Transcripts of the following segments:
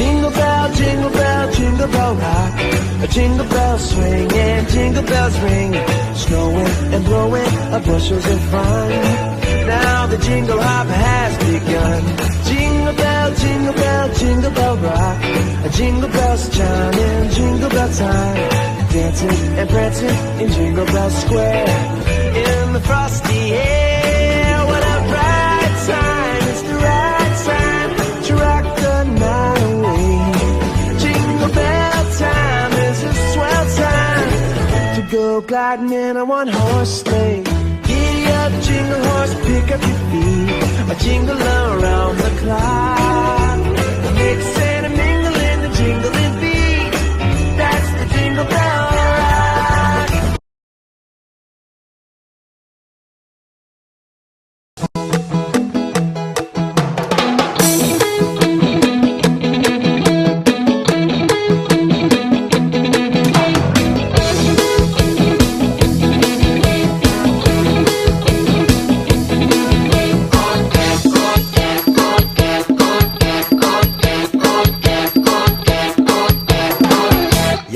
Jingle bell, jingle bell, jingle bell rock. A jingle bell swing and jingle bells ring. Snowing and blowing a bushels of fun. Now the jingle hop has begun. Jingle bell, jingle bell, jingle bell rock. A jingle bells chiming, jingle bell time. Dancing and prancing in Jingle Bell Square. In the frosty air, what a bright. It's the right to rock the night away. Jingle bell time is a swell time to go gliding in a one horse sleigh. Giddy up, jingle horse, pick up your feet. A jingle around the clock. Mix and a mingle in the jingling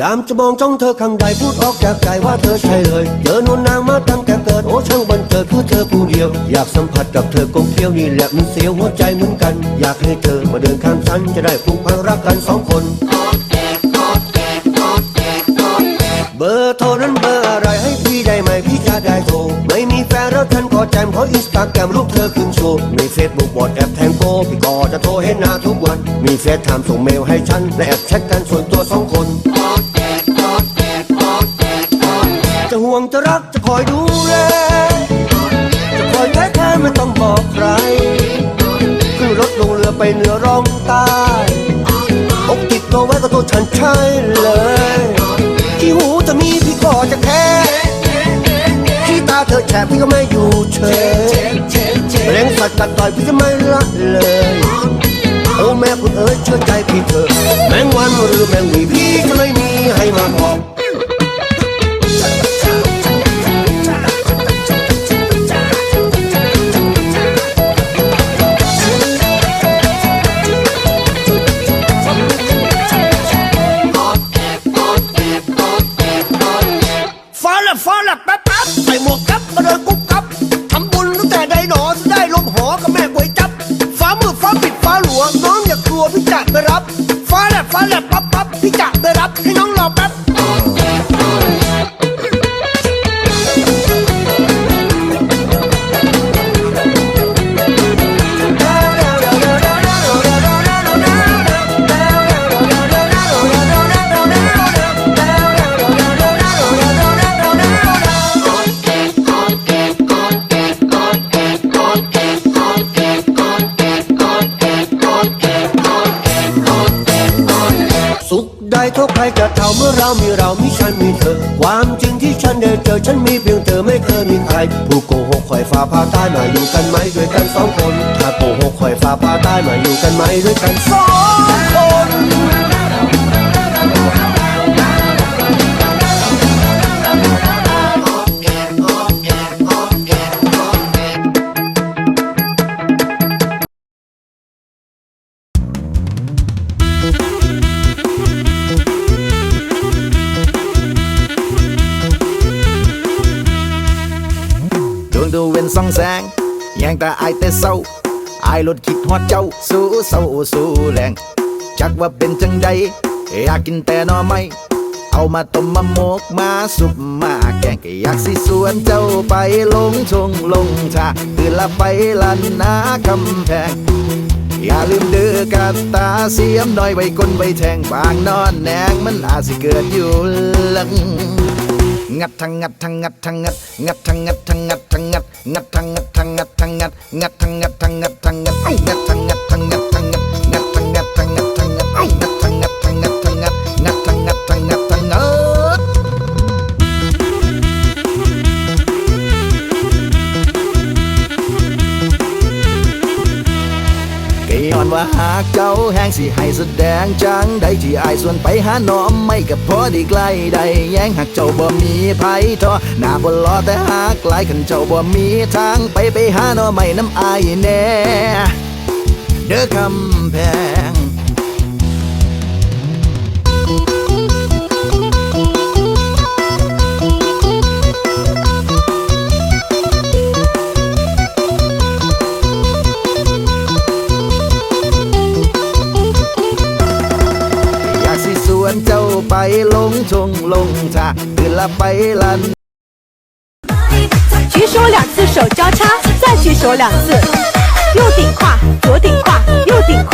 ยามจะมองจ้องเธอข้างใดพูดออกจากใจว่าเธอใช่เลยเจอนวนนางมาตั้งแต่เกิดโอ้ช่างบันเจิดคือเธอผู้เดียว อยากสัมผัสกับเธอกลมเกลียวนี่แหละมันเสียวหัวใจเหมือนกัน อยากให้เธอมาเดินข้างฉันจะได้ผูกพันรักกันสองคน นแล้วฉันก็แจมเพราะอินสตาแกรมรูปเธอขึ้นโชว์ มีเฟซบุ๊กบอดแอปแทงโกพี่ก็จะโทรเห็นหน้าทุกวัน มีเฟซไทม์ส่งเมลให้ฉัน และแอบแชทกันส่วนตัวสองคน จะห่วงจะรักจะคอยดูแล จะคอยแค่แค่ไม่ต้องบอกใคร ขึ้นรถลงเรือไปเหนือร่องใต้อกติดตัวไว้ก็ตัวฉันใช่เลยที่หูจะมีพี่ก็จะแค่ที่ตาเธอแฉะพี่ก็ไม่ อยพี่จะไม่ละเลยโอ้แม่คุณเอ๋ยเชื่อใจพี่เถอะแมงวันหรือแมงวีพี่ก็เลยมีให้มาบอก น้องอย่ากลัวพี่จะไปรับฟ้าแลบฟ้าแลบปั๊บปั๊บพี่จะไปรับให้น้องรอแป๊บ ได้เท่าใครจะเท่าเมื่อเรามีเรามีฉันมีเธอ ความจริงที่ฉันได้เจอฉันมีเพียงเธอไม่เคยมีใคร ผู้โกหกคอยฟ้าพาตายมาอยู่กันไหมด้วยกันสองคน ถ้าโกหกคอยฟ้าพาตายมาอยู่กันไหมด้วยกันสอง เว้นสองแสงแยงแต่อายแต่เศร้าอายลดคิดฮอดเจ้า สู้เศร้าสู้แรงจักว่าเป็นจังใดอยากกินแต่นอไม่เอามาต้มมาหมกมาสุปมาแกงก็อยากสิสวนเจ้าไปลงชงลงชาคือละไปลันนากำแพงอย่าลืมดือกาตาเสียมน้อยไว้ก้นไว้แทงบางนอนแนงมันอาจสิเกิดอยู่ลัง งัดทั้งงัดทั้งงัดทั้งงัดงัดทั้งงัดทั้งงัดทั้งงัดงัดทั้งงัดทั้งงัดทั้งงัดงัดทั้งงัด อนว่าหากเจ้าแห้งสิให้แสดงจังใดที่อายส่วนไปหาน้อมไม่กับพอดีใกล้ใดแย้งหากเจ้าบ่มีไผทอหน้าบ่รอแต่หากหลายขันเจ้าบ่มีทางไปไปหาน้อไม่น้ำอายแน่เด้อคำแพง ไปลงชงลงชาคือละไปลัน 举手两次手交叉，再举手两次，右顶胯，左顶胯，右顶胯，